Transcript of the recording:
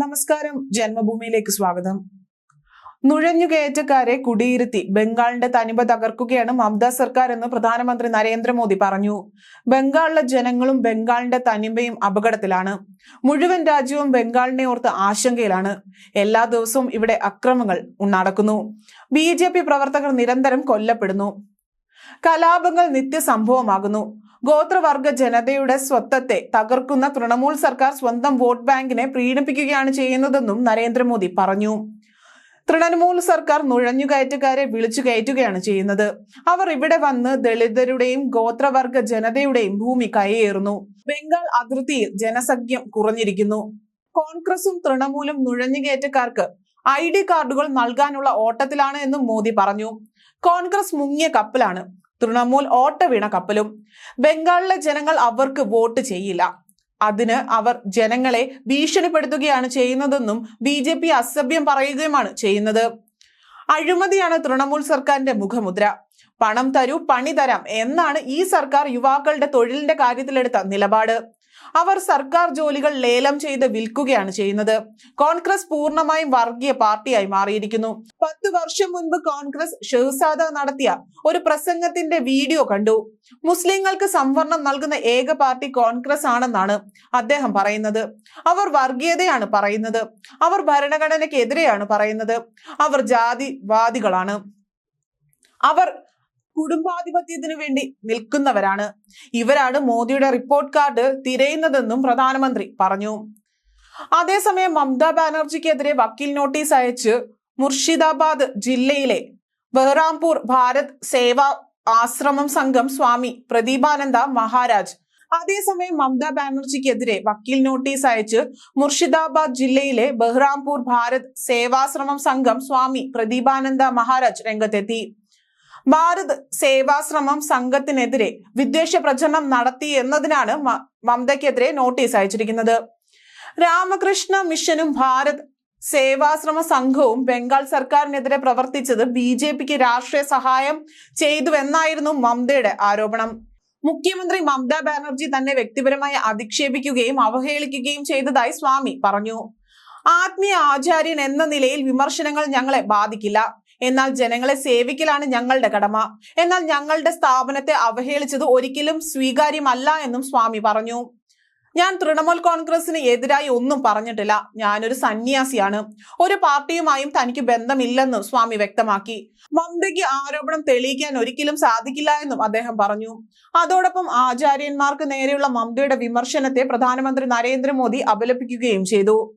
നമസ്കാരം. ജന്മഭൂമിയിലേക്ക് സ്വാഗതം. നുഴഞ്ഞുകയറ്റക്കാരെ കുടിയിരുത്തി ബംഗാളിന്റെ തനിമ തകർക്കുകയാണ് മമത സർക്കാർ എന്ന് പ്രധാനമന്ത്രി നരേന്ദ്രമോദി പറഞ്ഞു. ബംഗാളിലെ ജനങ്ങളും ബംഗാളിന്റെ തനിമയും അപകടത്തിലാണ്. മുഴുവൻ രാജ്യവും ബംഗാളിനെ ഓർത്ത് ആശങ്കയിലാണ്. എല്ലാ ദിവസവും ഇവിടെ അക്രമങ്ങൾ നടക്കുന്നു. ബി പ്രവർത്തകർ നിരന്തരം കൊല്ലപ്പെടുന്നു. കലാപങ്ങൾ നിത്യസംഭവമാകുന്നു. ഗോത്രവർഗ ജനതയുടെ സ്വത്വത്തെ തകർക്കുന്ന തൃണമൂൽ സർക്കാർ സ്വന്തം വോട്ട് ബാങ്കിനെ പ്രീണിപ്പിക്കുകയാണ് ചെയ്യുന്നതെന്നും നരേന്ദ്രമോദി പറഞ്ഞു. തൃണമൂൽ സർക്കാർ നുഴഞ്ഞുകയറ്റക്കാരെ വിളിച്ചു കയറ്റുകയാണ് ചെയ്യുന്നത്. അവർ ഇവിടെ വന്ന് ദളിതരുടെയും ഗോത്രവർഗ ജനതയുടെയും ഭൂമി കൈയേറുന്നു ബംഗാൾ അതിർത്തിയിൽ ജനസഖ്യം കുറഞ്ഞിരിക്കുന്നു. കോൺഗ്രസും തൃണമൂലും നുഴഞ്ഞുകയറ്റക്കാർക്ക് ഐ ഡി കാർഡുകൾ നൽകാനുള്ള ഓട്ടത്തിലാണ് എന്നും മോദി പറഞ്ഞു. കോൺഗ്രസ് മുങ്ങിയ കപ്പലാണ്. തൃണമൂൽ ഓട്ട വീണ കപ്പലും ബംഗാളിലെ ജനങ്ങൾ അവർക്ക് വോട്ട് ചെയ്യില്ല. അതിന് അവർ ജനങ്ങളെ ഭീഷണിപ്പെടുത്തുകയാണ് ചെയ്യുന്നതെന്നും ബി ജെ പി അസഭ്യം പറയുകയുമാണ് ചെയ്യുന്നത്. അഴിമതിയാണ് തൃണമൂൽ സർക്കാരിന്റെ മുഖമുദ്ര. പണം തരൂ പണി തരാം എന്നാണ് ഈ സർക്കാർ യുവാക്കളുടെ തൊഴിലിന്റെ കാര്യത്തിലെടുത്ത നിലപാട്. അവർ സർക്കാർ ജോലികൾ ലേലം ചെയ്ത് വിൽക്കുകയാണ് ചെയ്യുന്നത്. കോൺഗ്രസ് പൂർണമായും വർഗീയ പാർട്ടിയായി മാറിയിരിക്കുന്നു. പത്ത് വർഷം മുൻപ് കോൺഗ്രസ് ഷെഹ്സാദ നടത്തിയ ഒരു പ്രസംഗത്തിന്റെ വീഡിയോ കണ്ടു. മുസ്ലിങ്ങൾക്ക് സംവരണം നൽകുന്ന ഏക പാർട്ടി കോൺഗ്രസ് ആണെന്നാണ് അദ്ദേഹം പറയുന്നത്. അവർ വർഗീയതയാണ് പറയുന്നത്. അവർ ഭരണഘടനയ്ക്കെതിരെയാണ് പറയുന്നത്. അവർ ജാതിവാദികളാണ്. അവർ കുടുംബാധിപത്യത്തിന് വേണ്ടി നിൽക്കുന്നവരാണ്. ഇവരാണ് മോദിയുടെ റിപ്പോർട്ട് കാർഡ് തിരയുന്നതെന്നും പ്രധാനമന്ത്രി പറഞ്ഞു. അതേസമയം മമതാ ബാനർജിക്കെതിരെ വക്കീൽ നോട്ടീസ് അയച്ച് മുർഷിദാബാദ് ജില്ലയിലെ ബഹ്റാംപൂർ ഭാരത് സേവാ ആശ്രമം സംഘം സ്വാമി പ്രദീപാനന്ദ മഹാരാജ്. അതേസമയം മമതാ ബാനർജിക്കെതിരെ വക്കീൽ നോട്ടീസ് അയച്ച് മുർഷിദാബാദ് ജില്ലയിലെ ബഹ്റാംപൂർ ഭാരത് സേവാശ്രമം സംഘം സ്വാമി പ്രദീപാനന്ദ മഹാരാജ് രംഗത്തെത്തി. ഭാരത് സേവാശ്രമം സംഘത്തിനെതിരെ വിദ്വേഷ പ്രചരണം നടത്തി എന്നതിനാണ് മമതയ്ക്കെതിരെ നോട്ടീസ് അയച്ചിരിക്കുന്നത്. രാമകൃഷ്ണ മിഷനും ഭാരത് സേവാശ്രമ സംഘവും ബംഗാൾ സർക്കാരിനെതിരെ പ്രവർത്തിച്ചത് ബി ജെ പിക്ക് രാഷ്ട്രീയ സഹായം ചെയ്തുവെന്നായിരുന്നു മമതയുടെ ആരോപണം. മുഖ്യമന്ത്രി മമതാ ബാനർജി തന്നെ വ്യക്തിപരമായി അധിക്ഷേപിക്കുകയും അവഹേളിക്കുകയും ചെയ്തതായി സ്വാമി പറഞ്ഞു. ആത്മീയ ആചാര്യൻ എന്ന നിലയിൽ വിമർശനങ്ങൾ ഞങ്ങളെ ബാധിക്കില്ല. എന്നാൽ ജനങ്ങളെ സേവിക്കലാണ് ഞങ്ങളുടെ കടമ. എന്നാൽ ഞങ്ങളുടെ സ്ഥാപനത്തെ അവഹേളിച്ചത് ഒരിക്കലും സ്വീകാര്യമല്ല എന്നും സ്വാമി പറഞ്ഞു. ഞാൻ തൃണമൂൽ കോൺഗ്രസിന് എതിരായി ഒന്നും പറഞ്ഞിട്ടില്ല. ഞാനൊരു സന്യാസിയാണ്. ഒരു പാർട്ടിയുമായും തനിക്ക് ബന്ധമില്ലെന്നും സ്വാമി വ്യക്തമാക്കി. മമതയ്ക്ക് ആരോപണം തെളിയിക്കാൻ ഒരിക്കലും സാധിക്കില്ല എന്നും അദ്ദേഹം പറഞ്ഞു. അതോടൊപ്പം ആചാര്യന്മാർക്ക് നേരെയുള്ള മമതയുടെ വിമർശനത്തെ പ്രധാനമന്ത്രി നരേന്ദ്രമോദി അപലപിക്കുകയും ചെയ്തു.